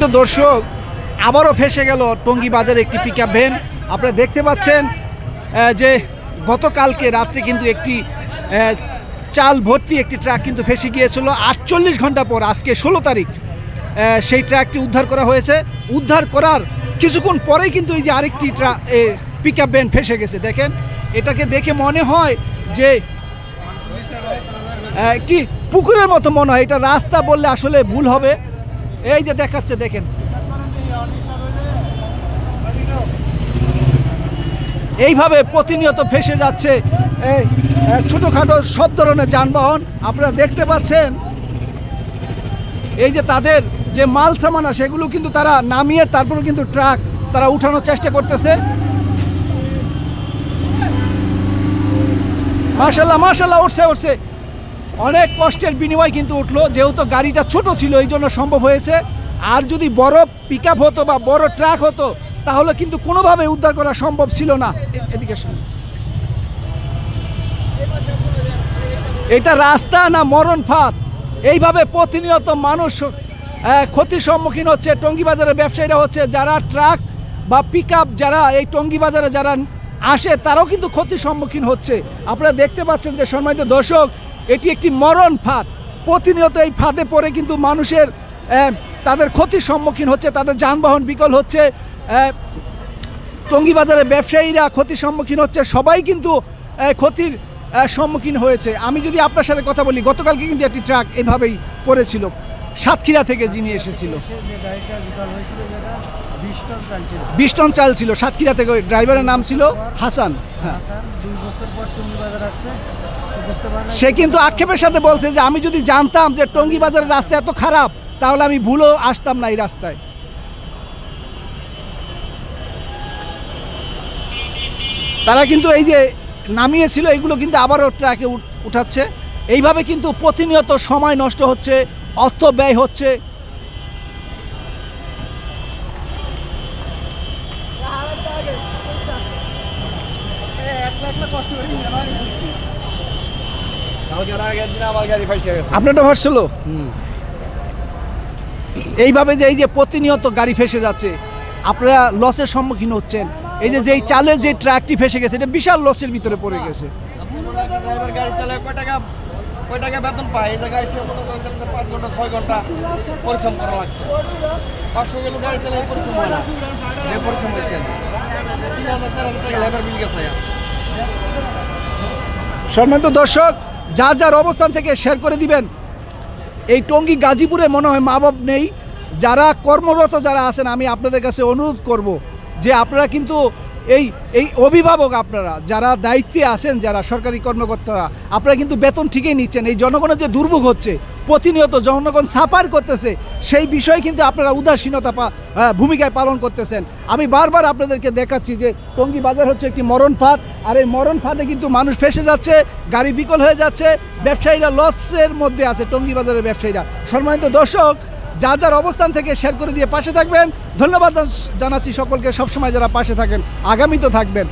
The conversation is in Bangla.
তো দর্শক, আবারও ফেসে গেল টঙ্গী বাজারে একটি পিক ভ্যান আপনারা দেখতে পাচ্ছেন যে গতকালকে রাত্রে কিন্তু একটি চাল ভর্তি একটি ট্রাক কিন্তু ফেসে গিয়েছিল। আটচল্লিশ ঘণ্টা পর, আজকে ষোলো তারিখ সেই ট্রাকটি উদ্ধার করা হয়েছে। উদ্ধার করার কিছুক্ষণ পরেই কিন্তু এই যে আরেকটি ট্রাক পিক আপ ভ্যান ফেসে গেছে। দেখেন, এটাকে দেখে মনে হয় যে একটি পুকুরের মতো মনে হয়। এটা রাস্তা বললে আসলে ভুল হবে। এই যে দেখাচ্ছে, দেখেন। এইভাবে প্রতিনিয়ত ফেসে যাচ্ছে এই ছোটোখাটো সব ধরনের যানবাহন। আপনারা দেখতে পাচ্ছেন? এই যে তাদের যে মাল সামানা, সেগুলো কিন্তু তারা নামিয়ে তারপরে কিন্তু ট্রাক তারা উঠানোর চেষ্টা করতেছে। মার্শাল্লাহ মার্শাল্লাহ উঠছে উঠছে। অনেক কষ্টের বিনিময় কিন্তু উঠল, যেহেতু গাড়িটা ছোট ছিল, এই জন্য সম্ভব হয়েছে। আর যদি বড় পিক হতো বা বড় ট্রাক হতো, তাহলে কিন্তু কোনোভাবে উদ্ধার করা সম্ভব ছিল না। এদিকে এটা রাস্তা না মরণ ফাঁদ? এইভাবে প্রতিনিয়ত মানুষ ক্ষতির সম্মুখীন হচ্ছে। টঙ্গী বাজারের ব্যবসায়ীরা হচ্ছে, যারা ট্রাক বা পিক যারা এই টঙ্গী বাজারে যারা আসে, তারাও কিন্তু ক্ষতির সম্মুখীন হচ্ছে। আপনারা দেখতে পাচ্ছেন যে সম্মানিত দর্শক এটি একটি মরণ ফাঁদ। প্রতিনিয়ত এই ফাঁদে পড়ে কিন্তু মানুষের তাদের ক্ষতির সম্মুখীন হচ্ছে তাদের যানবাহন বিকল হচ্ছে আহ, টঙ্গী ব্যবসায়ীরা ক্ষতির সম্মুখীন হচ্ছে সবাই কিন্তু ক্ষতির সম্মুখীন হয়েছে। আমি যদি আপনার সাথে কথা বলি গতকালকে কিন্তু একটি ট্রাক এভাবেই পড়েছিল সাতক্ষীরা থেকে যিনি এসেছিল। বিশ টন চাল ছিল সাতক্ষীরা থেকে ড্রাইভারের নাম ছিল হাসান। হ্যাঁ। দুই বছর পর টুঙ্গি বাজার আসছে। সে কিন্তু আক্ষেপের সাথে বলছে যে আমি যদি জানতাম যে টঙ্গী বাজারের রাস্তা এত খারাপ, তাহলে আমি ভুলও আসতাম না এই রাস্তায়। তারা কিন্তু এই যে নামিয়েছিল, এগুলো কিন্তু আবারও ট্রাকে উঠাচ্ছে। এইভাবে কিন্তু প্রতিনিয়ত সময় নষ্ট হচ্ছে, অর্থ ব্যয় হচ্ছে। কালকের আপনারটা ভাসছিল? এইভাবে যে এই যে প্রতিনিয়ত গাড়ি ফেসে যাচ্ছে আপনারা লসের সম্মুখীন হচ্ছেন। এই যে যেই চালের যে ট্রাকটি ফেসে গেছে এটা বিশাল লসের ভিতরে পড়ে গেছে। ড্রাইভার গাড়ি চালায় কয় টাকা কয় টাকা বেতন পায়? এই জায়গায় এসে মনে করেন পাঁচ ঘণ্টা ছয় ঘণ্টা পরিশ্রম করা লাগছে। পাঁচশো কিলো গাড়ি চালায় পরিশ্রম হয় না। যে পরিশ্রম হয়েছে তিন হাজার চার হাজার টাকা লেবার বিল গেছে। সম্মানিত দর্শক যার যার অবস্থান থেকে শেয়ার করে দিবেন। এই টঙ্গি গাজীপুরে মনে হয় মা বাপ নেই। যারা কর্মরত যারা আছেন, আমি আপনাদের কাছে অনুরোধ করব যে আপনারা কিন্তু এই এই অভিভাবক আপনারা, যারা দায়িত্বে আছেন, যারা সরকারি কর্মকর্তারা, আপনারা কিন্তু বেতন ঠিকই নিচ্ছেন। এই জনগণের যে দুর্ভোগ হচ্ছে, প্রতিনিয়ত জনগণ সাফার করতেছে, সেই বিষয়ে কিন্তু আপনারা উদাসীনতা পা- ভূমিকায় পালন করতেছেন। আমি বারবার আপনাদেরকে দেখাচ্ছি যে টঙ্গী বাজার হচ্ছে একটি মরণ ফাঁদ, আর এই মরণ ফাঁদে কিন্তু মানুষ ফেসে যাচ্ছে, গাড়ি বিকল হয়ে যাচ্ছে, ব্যবসায়ীরা লসের মধ্যে আছে টঙ্গী বাজারের ব্যবসায়ীরা। সম্মানিত দর্শক যার যার অবস্থান থেকে শেয়ার করে দিয়ে পাশে থাকবেন। ধন্যবাদ জানাচ্ছি সকলকে। সবসময় যারা পাশে থাকেন, আগামী তো থাকবেন।